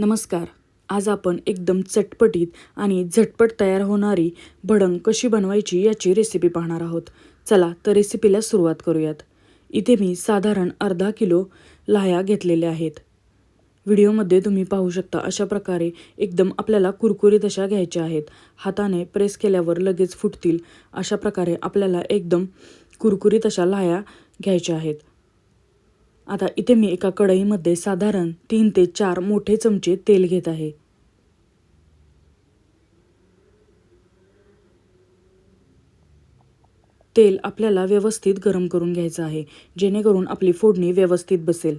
नमस्कार. आज आपण एकदम चटपटीत आणि झटपट तयार होणारी भडंग कशी बनवायची याची रेसिपी पाहणार आहोत. चला तर रेसिपीला सुरुवात करूयात. इथे मी साधारण अर्धा किलो लाह्या घेतलेल्या आहेत. व्हिडिओमध्ये तुम्ही पाहू शकता अशा प्रकारे एकदम आपल्याला कुरकुरीत अशा घ्यायच्या आहेत. हाताने प्रेस केल्यावर लगेच फुटतील अशा प्रकारे आपल्याला एकदम कुरकुरीत अशा लाह्या घ्यायच्या आहेत. आता इथे मी एका कढईमध्ये साधारण तीन ते चार मोठे चमचे तेल घेत आहे. तेल आपल्याला व्यवस्थित गरम करून घ्यायचं आहे जेणेकरून आपली फोडणी व्यवस्थित बसेल.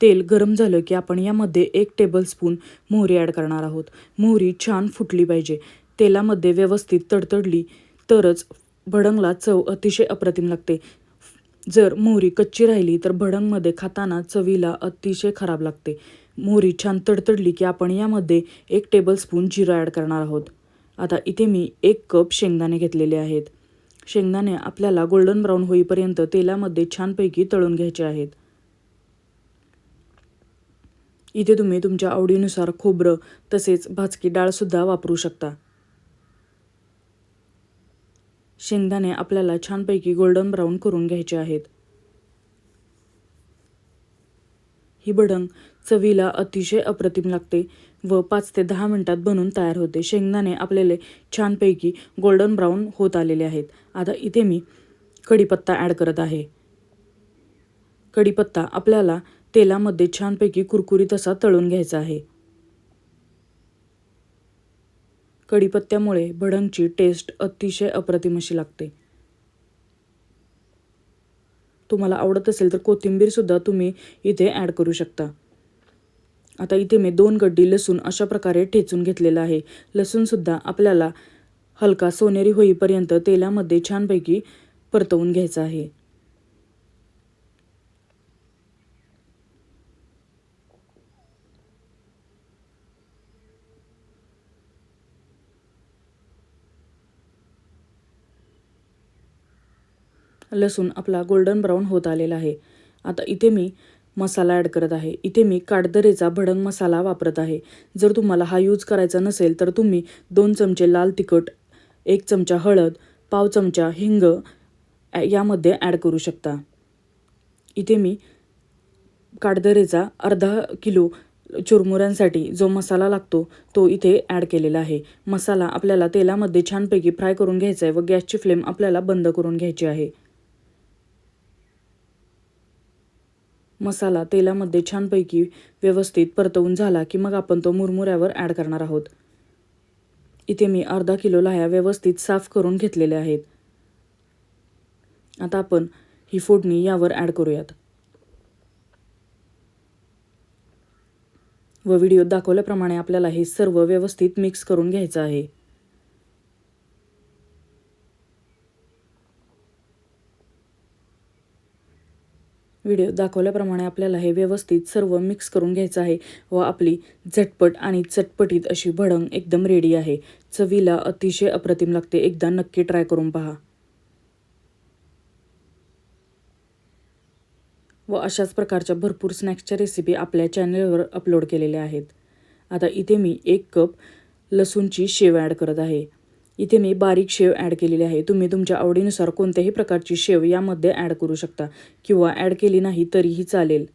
तेल गरम झालं की आपण यामध्ये एक टेबलस्पून मोहरी ॲड करणार आहोत. मोहरी छान फुटली पाहिजे. तेलामध्ये व्यवस्थित तडतडली तरच भडंगला चव अतिशय अप्रतिम लागते. जर मोहरी कच्ची राहिली तर भडंगमध्ये खाताना चवीला अतिशय खराब लागते. मोहरी छान तडतडली की आपण यामध्ये एक टेबलस्पून जिरा ॲड करणार आहोत. आता इथे मी एक कप शेंगदाणे घेतलेले आहेत. शेंगदाणे आपल्याला गोल्डन ब्राऊन होईपर्यंत तेलामध्ये छानपैकी तळून घ्यायचे आहेत. इथे तुम्ही तुमच्या आवडीनुसार खोबरं तसेच भाजकी डाळसुद्धा वापरू शकता. शेंगदाणे आपल्याला छानपैकी गोल्डन ब्राऊन करून घ्यायचे आहेत. ही भडंग चवीला अतिशय अप्रतिम लागते व पाच ते दहा मिनटात बनून तयार होते. शेंगदाणे आपल्याला छानपैकी गोल्डन ब्राऊन होत आलेले आहेत. आता इथे मी कढीपत्ता ॲड करत आहे. कढीपत्ता आपल्याला तेलामध्ये छानपैकी कुरकुरीत असा तळून घ्यायचा आहे. कढीपत्त्यामुळे भडंगची टेस्ट अतिशय अप्रतिम अशी लागते. तुम्हाला आवडत असेल तर कोथिंबीरसुद्धा तुम्ही इथे ॲड करू शकता. आता इथे मी दोन गड्डी लसूण अशा प्रकारे ठेचून घेतलेला आहे. लसूणसुद्धा आपल्याला हलका सोनेरी होईपर्यंत तेलामध्ये छानपैकी परतवून घ्यायचा आहे. लसूण आपला गोल्डन ब्राऊन होत आलेला आहे. आता इथे मी मसाला ॲड करत आहे. इथे मी काटदरेचा भडंग मसाला वापरत आहे. जर तुम्हाला हा यूज करायचा नसेल तर तुम्ही दोन चमचे लाल तिखट एक चमचा हळद पाव चमचा हिंग यामध्ये ॲड करू शकता. इथे मी काटदरेचा अर्धा किलो चुरमुऱ्यांसाठी जो मसाला लागतो तो इथे ॲड केलेला आहे. मसाला आपल्याला तेलामध्ये छानपैकी फ्राय करून घ्यायचा आहे व गॅसची फ्लेम आपल्याला बंद करून घ्यायची आहे. मसाला तेलामध्ये छानपैकी व्यवस्थित परतवून झाला की मग आपण तो मुरमुऱ्यावर ॲड करणार आहोत. इथे मी अर्धा किलो लाह्या व्यवस्थित साफ करून घेतलेल्या आहेत. आता आपण ही फोडणी यावर ॲड करूयात. व व्हिडिओत दाखवल्याप्रमाणे आपल्याला हे सर्व व्यवस्थित मिक्स करून घ्यायचं आहे. व्हिडिओ दाखवल्याप्रमाणे आपल्याला हे व्यवस्थित सर्व मिक्स करून घ्यायचं आहे व आपली झटपट आणि चटपटीत अशी भडंग एकदम रेडी आहे. चवीला अतिशय अप्रतिम लागते. एकदा नक्की ट्राय करून पहा. व अशाच प्रकारच्या भरपूर स्नॅक्सच्या रेसिपी आपल्या चॅनलवर अपलोड केलेल्या आहेत. आता इथे मी एक कप लसूणची शेव ॲड करत आहे. इथे मी बारीक शेव ॲड केलेली आहे. तुम्ही तुमच्या आवडीनुसार कोणत्याही प्रकारची शेव यामध्ये ॲड करू शकता किंवा ॲड केली नाही तरीही चालेल.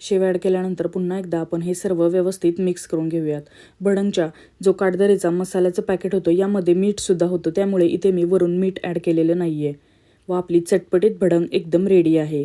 शेव ॲड केल्यानंतर पुन्हा एकदा आपण हे सर्व व्यवस्थित मिक्स करून घेऊयात. भडंगच्या जो काटदरेचा मसाल्याचं पॅकेट होतं यामध्ये मीठसुद्धा होतं. त्यामुळे इथे मी वरून मीठ ॲड केलेलं नाही आहे व आपली चटपटीत भडंग एकदम रेडी आहे.